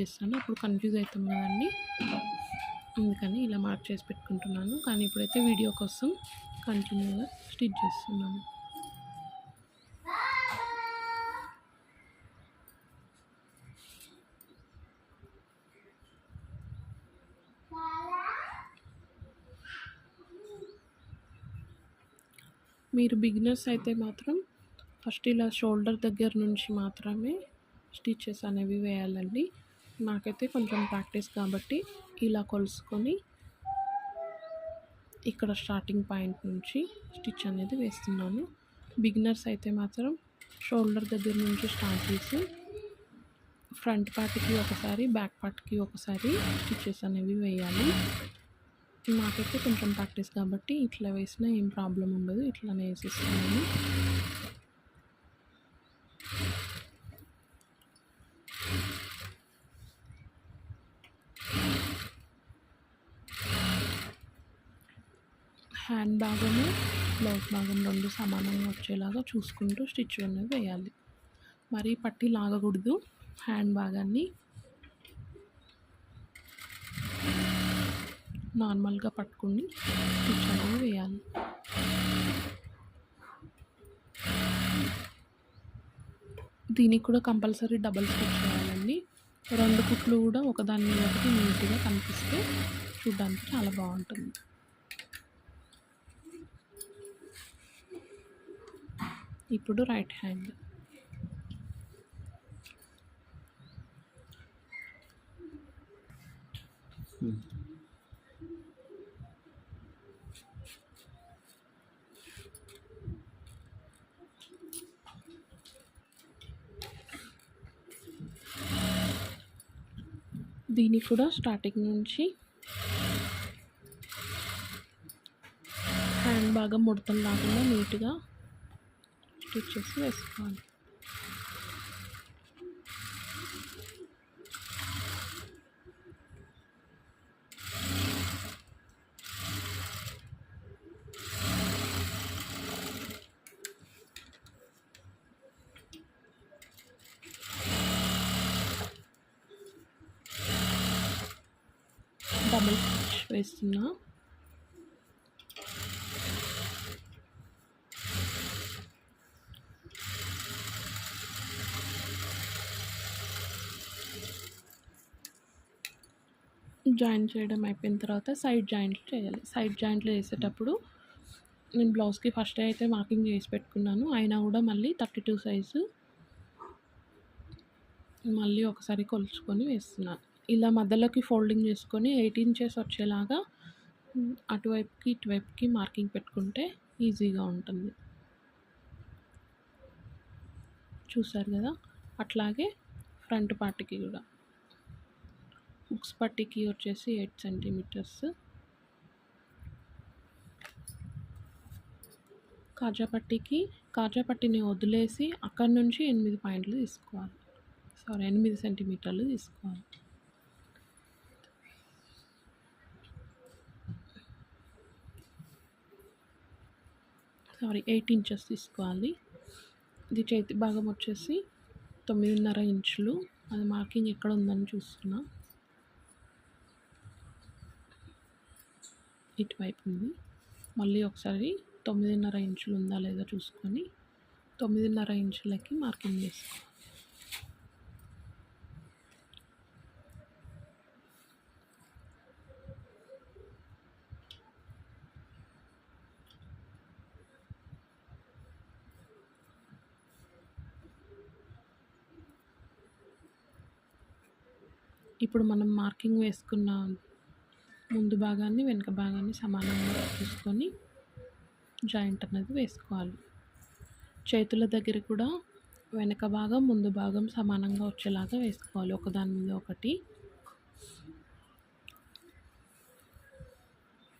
చేస్తాను. అప్పుడు కన్ఫ్యూజ్ అవుతాం కదండి. అందుకని ఇలా మార్క్ చేసి పెట్టుకుంటున్నాను. కానీ ఇప్పుడైతే వీడియో కోసం కంటిన్యూగా స్టిచ్ చేస్తున్నాను. మీరు బిగినర్స్ అయితే మాత్రం ఫస్ట్ ఇలా షోల్డర్ దగ్గర నుంచి మాత్రమే స్టిచెస్ అనేవి వేయాలండి. నాకైతే కొంచెం ప్రాక్టీస్ కాబట్టి ఇలా కొలుసుకొని ఇక్కడ స్టార్టింగ్ పాయింట్ నుంచి స్టిచ్ అనేది వేస్తున్నాను. బిగినర్స్ అయితే మాత్రం షోల్డర్ దగ్గర నుంచి స్టార్ట్ చేసి ఫ్రంట్ పార్ట్కి ఒకసారి బ్యాక్ పార్ట్కి ఒకసారి స్టిచెస్ అనేవి వేయాలి. నాకైతే కొంచెం ప్రాక్టీస్ కాబట్టి ఇట్లా వేసినా ఏం ప్రాబ్లం ఉండదు ఇట్లానే వేసేస్తున్నాను. హ్యాండ్ భాగము బ్లౌజ్ భాగం రెండు సమానంగా వచ్చేలాగా చూసుకుంటూ స్టిచ్ అనేది వేయాలి. మరీ పట్టి లాగకూడదు. హ్యాండ్ భాగాన్ని నార్మల్గా పట్టుకుని స్టిచ్ అనేది వేయాలి. దీనికి కూడా కంపల్సరీ డబల్ స్టిచ్ చేయాలండి. రెండు కుట్లు కూడా ఒకదాని ఒకటి నీట్గా కనిపిస్తే చూడడానికి చాలా బాగుంటుంది. ఇప్పుడు రైట్ హ్యాండ్ దీని కూడా స్టార్టింగ్ నుంచి హ్యాండ్ బాగా ముడతలు లేకుండా నీట్గా స్టిచ్ చేసి వేసుకోవాలి డబుల్ స్టిచ్ వేస్తున్నా జాయిన్ చేయడం అయిపోయిన తర్వాత సైడ్ జాయింట్లు చేయాలి. సైడ్ జాయింట్లు చేసేటప్పుడు నేను బ్లౌజ్కి ఫస్ట్ అయితే మార్కింగ్ చేసి పెట్టుకున్నాను. అయినా కూడా మళ్ళీ థర్టీ టూ సైజు మళ్ళీ ఒకసారి కొలుచుకొని వేస్తున్నాను. ఇలా మధ్యలోకి ఫోల్డింగ్ చేసుకొని ఎయిట్ ఇంచెస్ వచ్చేలాగా అటువైపుకి ఇటువైపుకి మార్కింగ్ పెట్టుకుంటే ఈజీగా ఉంటుంది. చూసారు కదా? అట్లాగే ఫ్రంట్ పార్ట్కి కూడా. హుక్స్ పట్టికి వచ్చేసి ఎయిట్ సెంటీమీటర్స్. కాజా పట్టికి కాజా పట్టిని వదిలేసి అక్కడి నుంచి ఎనిమిది పాయింట్లు తీసుకోవాలి. సారీ ఎనిమిది సెంటీమీటర్లు తీసుకోవాలి. సారీ ఎయిట్ ఇంచెస్ తీసుకోవాలి. ఇది చేతి భాగం వచ్చేసి తొమ్మిదిన్నర ఇంచులు. అది మార్కింగ్ ఎక్కడ ఉందని చూస్తున్నా. ఇటువైపు ఉంది మళ్ళీ ఒకసారి తొమ్మిదిన్నర ఇంచులు ఉందా లేదా చూసుకొని తొమ్మిదిన్నర ఇంచులకి మార్కింగ్ చేసుకో. ఇప్పుడు మనం మార్కింగ్ వేసుకున్న ముందు భాగాన్ని వెనుక భాగాన్ని సమానంగా చూసుకొని జాయింట్ అనేది వేసుకోవాలి. చేతుల దగ్గర కూడా వెనక భాగం ముందు భాగం సమానంగా వచ్చేలాగా వేసుకోవాలి. ఒకదాని మీద ఒకటి.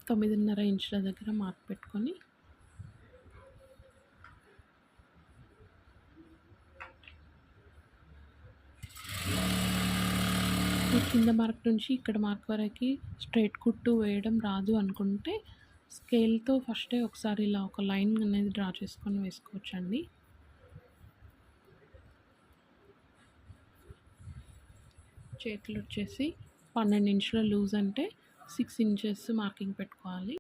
తొమ్మిదిన్నర ఇంచుల దగ్గర మార్క్ పెట్టుకొని కింద మార్క్ నుంచి ఇక్కడ మార్క్ వరకు స్ట్రైట్ కుట్టు వేయడం రాదు అనుకుంటే స్కేల్తో ఫస్టే ఒకసారి ఇలా ఒక లైన్ అనేది డ్రా చేసుకొని వేసుకోవచ్చండి. చేతులు వచ్చేసి పన్నెండు ఇంచుల లూజ్ అంటే సిక్స్ ఇంచెస్ మార్కింగ్ పెట్టుకోవాలి.